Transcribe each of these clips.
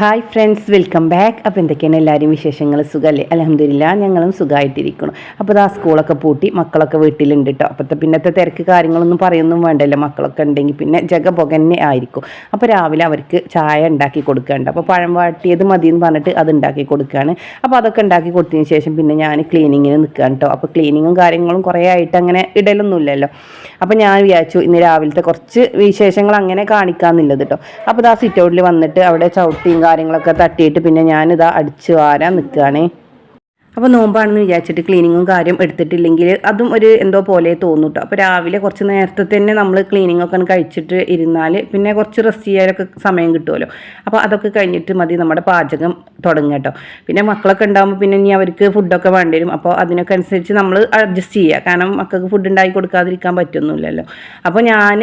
Hi friends welcome back അപ്പോൾ എന്തൊക്കെയാണ് എല്ലാവരും വിശേഷങ്ങൾ? സുഖമല്ലേ അലഹമില്ല ഞങ്ങളും സുഖമായിട്ടിരിക്കണം അപ്പോൾ ഇതാ സ്കൂളൊക്കെ പൂട്ടി മക്കളൊക്കെ വീട്ടിലുണ്ട് കേട്ടോ അപ്പോഴത്തെ പിന്നത്തെ തിരക്ക് കാര്യങ്ങളൊന്നും പറയൊന്നും വേണ്ടല്ലോ. മക്കളൊക്കെ ഉണ്ടെങ്കിൽ പിന്നെ ജഗ പുകന്നെ ആയിരിക്കും. അപ്പോൾ രാവിലെ അവർക്ക് ചായ ഉണ്ടാക്കി കൊടുക്കാണ്ട് അപ്പോൾ പഴം വാട്ടിയത് മതി എന്ന് പറഞ്ഞിട്ട് അത് ഉണ്ടാക്കി കൊടുക്കുകയാണ് അപ്പോൾ അതൊക്കെ ഉണ്ടാക്കി കൊടുത്തതിന് ശേഷം പിന്നെ ഞാൻ ക്ലീനിങ്ങിന് നിൽക്കുകയാണ് കേട്ടോ അപ്പോൾ ക്ലീനിങ്ങും കാര്യങ്ങളും കുറേ ആയിട്ട് അങ്ങനെ ഇടലൊന്നുമില്ലല്ലോ. അപ്പോൾ ഞാൻ വിചാരിച്ചു ഇന്ന് രാവിലത്തെ കുറച്ച് വിശേഷങ്ങൾ അങ്ങനെ കാണിക്കാമെന്നുള്ളത് കേട്ടോ അപ്പോൾ ഇതാ സിറ്റ് ഔട്ടിൽ വന്നിട്ട് അവിടെ ചവിട്ടിയും കാര്യങ്ങളൊക്കെ തട്ടിയിട്ട് പിന്നെ ഞാനിതാ അടിച്ചു വാരാൻ നിൽക്കുകയാണേ അപ്പോൾ നോമ്പാണെന്ന് വിചാരിച്ചിട്ട് ക്ലീനിങ്ങും കാര്യം എടുത്തിട്ടില്ലെങ്കിൽ അതും ഒരു എന്തോ പോലെ തോന്നും കേട്ടോ അപ്പോൾ രാവിലെ കുറച്ച് നേരത്തെ തന്നെ നമ്മൾ ക്ലീനിങ് ഒക്കെ കഴിച്ചിട്ട് ഇരുന്നാൽ പിന്നെ കുറച്ച് റെസ്റ്റ് ചെയ്യാനൊക്കെ സമയം കിട്ടുമല്ലോ അപ്പോൾ അതൊക്കെ കഴിഞ്ഞിട്ട് മതി നമ്മുടെ പാചകം തുടങ്ങുക കേട്ടോ. പിന്നെ മക്കളൊക്കെ ഉണ്ടാകുമ്പോൾ പിന്നെ ഇനി അവർക്ക് ഫുഡൊക്കെ വേണ്ടി വരും. അപ്പോൾ അതിനൊക്കെ അനുസരിച്ച് നമ്മൾ അഡ്ജസ്റ്റ് ചെയ്യുക. കാരണം മക്കൾക്ക് ഫുഡ് ഉണ്ടാക്കി കൊടുക്കാതിരിക്കാൻ പറ്റുന്നില്ലല്ലോ അപ്പോൾ ഞാൻ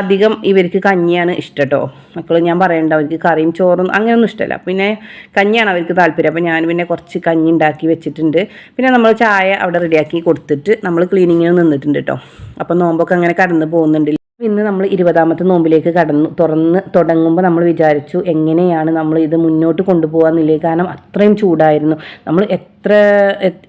അധികം ഇവർക്ക് കഞ്ഞിയാണ് ഇഷ്ടം കേട്ടോ മക്കൾ ഞാൻ പറയണ്ട അവർക്ക് കറിയും ചോറും അങ്ങനെയൊന്നും ഇഷ്ടമല്ല പിന്നെ കഞ്ഞിയാണ് അവർക്ക് താല്പര്യം. അപ്പോൾ ഞാൻ പിന്നെ കുറച്ച് കഞ്ഞി ഉണ്ടാക്കി വെച്ചിട്ടുണ്ട്. പിന്നെ നമ്മൾ ചായ അവിടെ റെഡിയാക്കി കൊടുത്തിട്ട് നമ്മൾ ക്ലീനിങ്ങിന് നിന്നിട്ടുണ്ട് കേട്ടോ അപ്പോൾ നോമ്പൊക്കെ അങ്ങനെ കടന്നു പോകുന്നുണ്ട്. ഇന്ന് നമ്മൾ ഇരുപതാമത്തെ നോമ്പിലേക്ക് കടന്നു തുറന്ന് തുടങ്ങുമ്പോൾ നമ്മൾ വിചാരിച്ചു എങ്ങനെയാണ് നമ്മൾ ഇത് മുന്നോട്ട് കൊണ്ടുപോകാന്നില്ലേ കാരണം അത്രയും ചൂടായിരുന്നു. നമ്മൾ എത്ര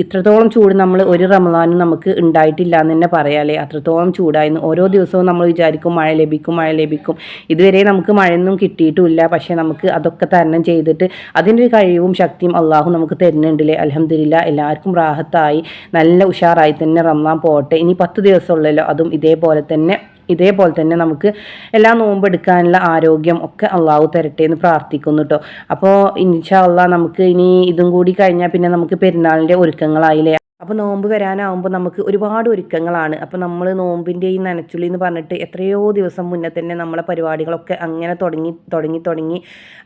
ഇത്രത്തോളം ചൂട് നമ്മൾ ഒരു റമദാനും നമുക്ക് ഉണ്ടായിട്ടില്ല എന്ന് തന്നെ പറയാല്ലേ? അത്രത്തോളം ചൂടായിരുന്നു. ഓരോ ദിവസവും നമ്മൾ വിചാരിക്കും മഴ ലഭിക്കും മഴ ലഭിക്കും. ഇതുവരെ നമുക്ക് മഴയൊന്നും കിട്ടിയിട്ടുമില്ല പക്ഷേ നമുക്ക് അതൊക്കെ തരണം ചെയ്തിട്ട് അതിന്റെ ഒരു കഴിവും ശക്തിയും അള്ളാഹു നമുക്ക് തരുന്നുണ്ടല്ലേ? അലഹമില്ല എല്ലാവർക്കും റാഹത്തായി. നല്ല ഉഷാറായി തന്നെ റമദാൻ പോട്ടെ. ഇനി പത്ത് ദിവസമുള്ളല്ലോ. അതും ഇതേപോലെ തന്നെ ഇതേപോലെ തന്നെ നമുക്ക് എല്ലാ നോമ്പെടുക്കാനുള്ള ആരോഗ്യം ഒക്കെ അള്ളാഹു തരട്ടെ എന്ന് പ്രാർത്ഥിക്കുന്നു കേട്ടോ അപ്പോൾ ഇൻഷാ അള്ളാഹ് നമുക്ക് ഇനി ഇതും കൂടി കഴിഞ്ഞാൽ പിന്നെ നമുക്ക് പെരുന്നാളിന്റെ ഒരുക്കങ്ങളായില്ലേ? അപ്പോൾ നോമ്പ് വരാനാവുമ്പോൾ നമുക്ക് ഒരുപാട് ഒരുക്കങ്ങളാണ്. അപ്പോൾ നമ്മൾ നോമ്പിന്റെ ഈ നനച്ചുള്ളി എന്ന് പറഞ്ഞിട്ട് എത്രയോ ദിവസം മുന്നേ തന്നെ നമ്മളെ പരിപാടികളൊക്കെ അങ്ങനെ തുടങ്ങി തുടങ്ങി തുടങ്ങി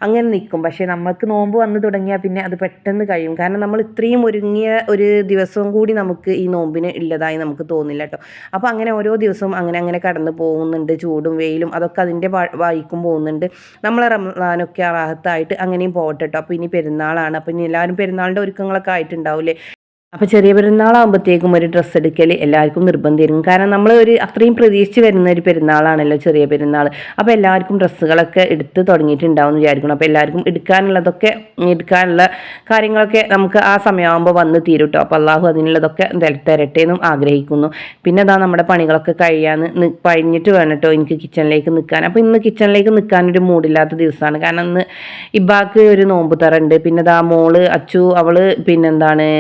അങ്ങനെ നിൽക്കും. പക്ഷേ നമുക്ക് നോമ്പ് വന്ന് തുടങ്ങിയാൽ പിന്നെ അത് പെട്ടെന്ന് കഴിയും. കാരണം നമ്മൾ ഇത്രയും ഒരുങ്ങിയ ഒരു ദിവസവും കൂടി നമുക്ക് ഈ നോമ്പിന് ഉള്ളതായി നമുക്ക് തോന്നില്ല കേട്ടോ അപ്പോൾ അങ്ങനെ ഓരോ ദിവസവും അങ്ങനെ അങ്ങനെ കടന്നു പോകുന്നുണ്ട്. ചൂടും വെയിലും അതൊക്കെ അതിന്റെ വായിക്കും പോകുന്നുണ്ട്. നമ്മളെ റംസാനൊക്കെ അറാഹത്തായിട്ട് അങ്ങനെയും പോകട്ടെ കേട്ടോ അപ്പോൾ ഇനി പെരുന്നാളാണ്. അപ്പോൾ ഇനി എല്ലാവരും പെരുന്നാളിന്റെ ഒരുക്കങ്ങളൊക്കെ ആയിട്ടുണ്ടാവില്ലേ അപ്പോൾ ചെറിയ പെരുന്നാളാകുമ്പോഴത്തേക്കും ഒരു ഡ്രസ്സ് എടുക്കൽ എല്ലാവർക്കും നിർബന്ധമായിരിക്കും കാരണം നമ്മൾ ഒരു അത്രയും പ്രതീക്ഷിച്ച് വരുന്ന ഒരു പെരുന്നാളാണല്ലോ ചെറിയ പെരുന്നാൾ അപ്പോൾ എല്ലാവർക്കും ഡ്രസ്സുകളൊക്കെ എടുത്ത് തുടങ്ങിയിട്ടുണ്ടാവും എന്ന് വിചാരിക്കണം അപ്പോൾ എല്ലാവർക്കും എടുക്കാനുള്ളതൊക്കെ എടുക്കാനുള്ള കാര്യങ്ങളൊക്കെ നമുക്ക് ആ സമയമാകുമ്പോൾ വന്ന് തീരും കേട്ടോ അപ്പോൾ അള്ളാഹു അതിനുള്ളതൊക്കെ തരട്ടെ എന്നും ആഗ്രഹിക്കുന്നു. പിന്നെ അതാ നമ്മുടെ പണികളൊക്കെ കഴിയാന്ന് കഴിഞ്ഞിട്ട് വേണം കേട്ടോ എനിക്ക് കിച്ചണിലേക്ക് നിൽക്കാൻ അപ്പോൾ ഇന്ന് കിച്ചണിലേക്ക് നിൽക്കാനൊരു മൂടില്ലാത്ത ദിവസമാണ് കാരണം ഇന്ന് ഇബാക്ക് ഒരു നോമ്പ് തറുണ്ട് പിന്നെ ദാ മോൾ അച്ചു അവൾ പിന്നെന്താണ്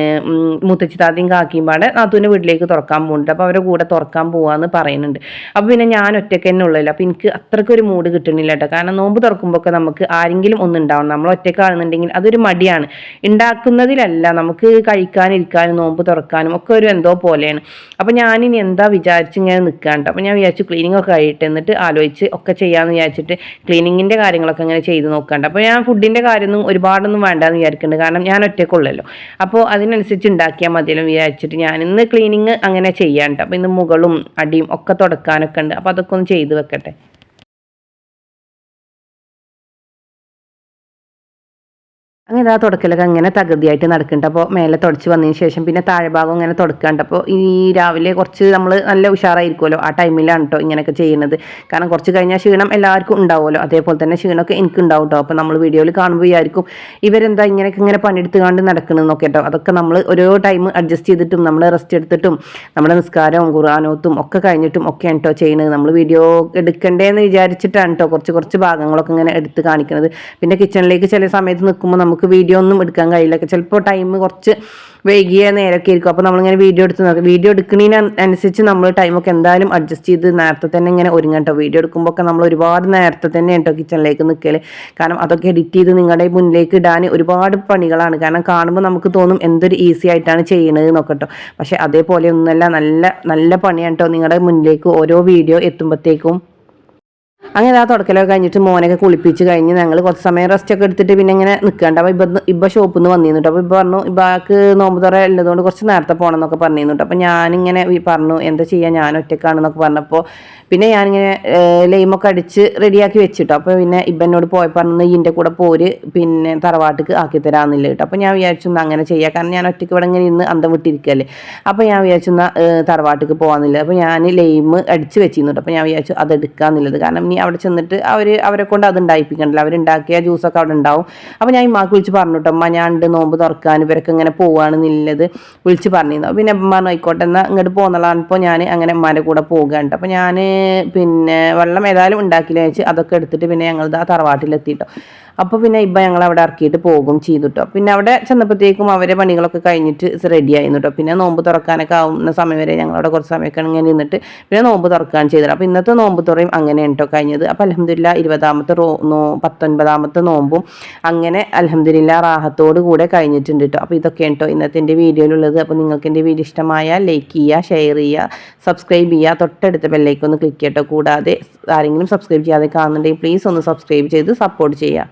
ഉം, മുത്തച്ചി താത്തയും കാക്കിയും പാടെ നാത്തൂന്റെ വീട്ടിലേക്ക് തുറക്കാൻ പോകുന്നുണ്ട് അപ്പോൾ അവരുടെ കൂടെ തുറക്കാൻ പോവാന്ന് പറയുന്നുണ്ട്. അപ്പോൾ പിന്നെ ഞാൻ ഒറ്റയ്ക്ക് തന്നെ ഉള്ളല്ലോ അപ്പോൾ എനിക്ക് അത്രയ്ക്കൊരു മൂഡ് കിട്ടണില്ല കേട്ടോ. കാരണം നോമ്പ് തുറക്കുമ്പോഴൊക്കെ നമുക്ക് ആരെങ്കിലും ഒന്നും ഉണ്ടാവണം. നമ്മൾ ഒറ്റയ്ക്കാണെന്നുണ്ടെങ്കിൽ അതൊരു മടിയാണ്. ഉണ്ടാക്കുന്നതിലല്ല നമുക്ക് കഴിക്കാനിരിക്കാനും നോമ്പ് തുറക്കാനും ഒക്കെ ഒരു എന്തോ പോലെയാണ്. അപ്പോൾ ഞാനിനി എന്താ വിചാരിച്ച് ഇങ്ങനെ നിൽക്കാണ്ട് അപ്പോൾ ഞാൻ വിചാരിച്ചു ക്ലീനിങ് ഒക്കെ കഴിയട്ടെ എന്നിട്ട് ആലോചിച്ച് ഒക്കെ ചെയ്യാമെന്ന് വിചാരിച്ചിട്ട് ക്ലീനിങ്ങിന്റെ കാര്യങ്ങളൊക്കെ അങ്ങനെ ചെയ്ത് നോക്കാണ്ട് അപ്പോൾ ഞാൻ ഫുഡിന്റെ കാര്യമൊന്നും ഒരുപാടൊന്നും വേണ്ടെന്ന് വിചാരിക്കുന്നുണ്ട് കാരണം ഞാൻ ഒറ്റയ്ക്കുള്ളല്ലോ അപ്പോൾ അതിനനുസരിച്ച് ഉണ്ടാക്കിയാൽ മതിയല്ലോ വിചാരിച്ചിട്ട് ഞാൻ ഇന്ന് ക്ലീനിങ് അങ്ങനെ ചെയ്യാണ്ട് അപ്പോൾ ഇന്ന് മുകളും അടിയും ഒക്കെ തുടക്കാനൊക്കെ ഉണ്ട്. അപ്പോൾ അതൊക്കെ ഒന്ന് ചെയ്ത് വെക്കട്ടെ. അങ്ങനെ ആ തുടക്കലൊക്കെ അങ്ങനെ തകൃതിയായിട്ട് നടക്കുന്നുണ്ട്. മേലെ തുടച്ച് വന്നതിന് ശേഷം പിന്നെ താഴെ ഭാഗം ഇങ്ങനെ തുടക്കാണ്ട്. അപ്പോൾ ഈ രാവിലെ കുറച്ച് നമ്മൾ നല്ല ഉഷാറായിരിക്കുമല്ലോ. ആ ടൈമിലാണ് കേട്ടോ ഇങ്ങനെയൊക്കെ ചെയ്യുന്നത് കാരണം കുറച്ച് കഴിഞ്ഞാൽ ക്ഷീണം എല്ലാവർക്കും ഉണ്ടാവുമല്ലോ. അതേപോലെ തന്നെ ക്ഷീണമൊക്കെ എനിക്ക് ഉണ്ടാവും കേട്ടോ അപ്പോൾ നമ്മൾ വീഡിയോയിൽ കാണുമ്പോൾ വിചാരിക്കും ഇവരെന്താ ഇങ്ങനെയൊക്കെ ഇങ്ങനെ പണിയെടുത്ത് കാണ്ട് നടക്കണമെന്നൊക്കെ കേട്ടോ അതൊക്കെ നമ്മൾ ഓരോ ടൈം അഡ്ജസ്റ്റ് ചെയ്തിട്ടും നമ്മൾ റെസ്റ്റ് എടുത്തിട്ടും നമ്മുടെ നിസ്കാരവും കുറാനോത്തും ഒക്കെ കഴിഞ്ഞിട്ടും ഒക്കെയാണ് കേട്ടോ ചെയ്യുന്നത് നമ്മൾ വീഡിയോ എടുക്കണ്ടേന്ന് വിചാരിച്ചിട്ടാണ് കേട്ടോ കുറച്ച് കുറച്ച് ഭാഗങ്ങളൊക്കെ ഇങ്ങനെ എടുത്ത് കാണിക്കുന്നത് പിന്നെ കിച്ചണിലേക്ക് ചില സമയത്ത് നിൽക്കുമ്പോൾ നമുക്ക് വീഡിയോ ഒന്നും എടുക്കാൻ കഴിയില്ല. ചിലപ്പോൾ ടൈം കുറച്ച് വൈകിയ നേരമൊക്കെ ആയിരിക്കും. അപ്പോൾ നമ്മളിങ്ങനെ വീഡിയോ എടുത്ത് നോക്കാം. വീഡിയോ എടുക്കുന്നതിന് അനുസരിച്ച് നമ്മൾ ടൈമൊക്കെ എന്തായാലും അഡ്ജസ്റ്റ് ചെയ്ത് നേരത്തെ തന്നെ ഇങ്ങനെ ഒരുങ്ങാം കേട്ടോ. വീഡിയോ എടുക്കുമ്പോൾ ഒക്കെ നമ്മൾ ഒരുപാട് നേരത്തെ തന്നെ കേട്ടോ കിച്ചണിലേക്ക് നിൽക്കൽ കാരണം അതൊക്കെ എഡിറ്റ് ചെയ്ത് നിങ്ങളുടെ മുന്നിലേക്ക് ഇടാൻ ഒരുപാട് പണികളാണ്. കാരണം കാണുമ്പോൾ നമുക്ക് തോന്നും എന്തൊരു ഈസി ആയിട്ടാണ് ചെയ്യുന്നത് നോക്കട്ടോ പക്ഷേ അതേപോലെ ഒന്നല്ല നല്ല നല്ല പണിയാണ് കേട്ടോ നിങ്ങളുടെ മുന്നിലേക്ക് ഓരോ വീഡിയോ എത്തുമ്പോഴത്തേക്കും അങ്ങനെ ആ തുടക്കലൊക്കെ കഴിഞ്ഞിട്ട് മോനൊക്കെ കുളിപ്പിച്ച് കഴിഞ്ഞ് ഞങ്ങൾ കുറച്ച് സമയം റെസ്റ്റ് ഒക്കെ എടുത്തിട്ട് പിന്നെ ഇങ്ങനെ നിൽക്കണ്ട അപ്പോൾ ഇപ്പം ഇപ്പം ഷോപ്പിൽ നിന്ന് വന്നിരുന്നു അപ്പോൾ ഇപ്പം പറഞ്ഞു ഇബാക്ക് നോമ്പ് തുറ ഉള്ളതുകൊണ്ട് കുറച്ച് നേരത്തെ പോകണം എന്നൊക്കെ പറഞ്ഞിരുന്നു അപ്പോൾ ഞാനിങ്ങനെ പറഞ്ഞു എന്താ ചെയ്യുക ഞാൻ ഒറ്റക്കാണെന്നൊക്കെ പറഞ്ഞപ്പോൾ പിന്നെ ഞാനിങ്ങനെ ലൈമൊക്കെ അടിച്ച് റെഡിയാക്കി വെച്ചിട്ടോ അപ്പോൾ പിന്നെ ഇബനോട് പോയി പറഞ്ഞു ഇതിന്റെ കൂടെ പോര് പിന്നെ തറവാട്ടിക്ക് ആക്കി തരാമെന്നില്ല കേട്ടോ അപ്പോൾ ഞാൻ വിചാരിച്ചു അങ്ങനെ ചെയ്യാം. കാരണം ഞാൻ ഒറ്റയ്ക്ക് ഇവിടെ ഇങ്ങനെ ഇന്ന് അന്തം വിട്ടിരിക്കുകയല്ലേ അപ്പോൾ ഞാൻ വിചാരിച്ചു തറവാട്ടിക്ക് പോകാമെന്നില്ല അപ്പോൾ ഞാൻ ലൈമ് അടിച്ച് വെച്ചിരുന്നു അപ്പോൾ ഞാൻ വിചാരിച്ചു അത് എടുക്കാമെന്നുള്ളത് കാരണം ഇനി അവിടെ ചെന്നിട്ട് അവർ അവരെ കൊണ്ട് അത് ഉണ്ടായിപ്പിക്കണ്ടല്ലോ. അവരുണ്ടാക്കിയ ജ്യൂസൊക്കെ അവിടെ ഉണ്ടാവും. അപ്പോൾ ഞാൻ ഇമ്മാക്ക് വിളിച്ച് പറഞ്ഞു കേട്ടോ അമ്മ ഞാൻ ഉണ്ട് നോമ്പ് തുറക്കാൻ ഇവരൊക്കെ ഇങ്ങനെ പോവുകയാണെന്നുള്ളത് വിളിച്ച് പറഞ്ഞിരുന്നു. പിന്നെ അമ്മ ആയിക്കോട്ടെ എന്നാൽ ഇങ്ങോട്ട് പോകുന്നതാണ് ഞാൻ അങ്ങനെ അമ്മാന്റെ കൂടെ പോകുകയുണ്ട് അപ്പോൾ ഞാൻ പിന്നെ വെള്ളം ഏതായാലും ഉണ്ടാക്കില്ല വെച്ച് അതൊക്കെ എടുത്തിട്ട് പിന്നെ ഞങ്ങൾ ആ തറവാട്ടിലെത്തിയിട്ടോ അപ്പോൾ പിന്നെ ഇപ്പം ഞങ്ങൾ അവിടെ ഇറക്കിയിട്ട് പോകും ചെയ്തു കേട്ടോ പിന്നെ അവിടെ ചെന്നപ്പോഴത്തേക്കും അവരെ പണികളൊക്കെ കഴിഞ്ഞിട്ട് റെഡി ആയിരുന്നു കേട്ടോ പിന്നെ നോമ്പ് തുറക്കാനൊക്കെ ആവുന്ന സമയം വരെ ഞങ്ങൾ അവിടെ കുറച്ച് സമയമൊക്കെ ഇങ്ങനെ നിന്നിട്ട് പിന്നെ നോമ്പ് തുറക്കാൻ ചെയ്തത്. അപ്പോൾ ഇന്നത്തെ നോമ്പ് തുറയും അങ്ങനെയാണ് കേട്ടോ കഴിഞ്ഞത്. അപ്പോൾ അലഹമില്ല ഇരുപതാമത്തെ റോ നോ പത്തൊൻപതാമത്തെ നോമ്പും അങ്ങനെ അലഹമില്ല റാഹത്തോട് കൂടെ കഴിഞ്ഞിട്ടുണ്ട് കേട്ടോ അപ്പോൾ ഇതൊക്കെയാണ് കേട്ടോ ഇന്നത്തെ എന്റെ വീഡിയോയിലുള്ളത്. അപ്പോൾ നിങ്ങൾക്ക് എന്റെ വീഡിയോ ഇഷ്ടമായാൽ ലൈക്ക് ചെയ്യുക ഷെയർ ചെയ്യുക സബ്സ്ക്രൈബ് ചെയ്യുക. തൊട്ടടുത്ത ബെല്ലൈക്കൊന്ന് ക്ലിക്ക് ചെയ്യട്ടോ. കൂടാതെ ആരെങ്കിലും സബ്സ്ക്രൈബ് ചെയ്യാതെ കാണുന്നുണ്ടെങ്കിൽ പ്ലീസ് ഒന്ന് സബ്സ്ക്രൈബ് ചെയ്ത് സപ്പോർട്ട് ചെയ്യുക.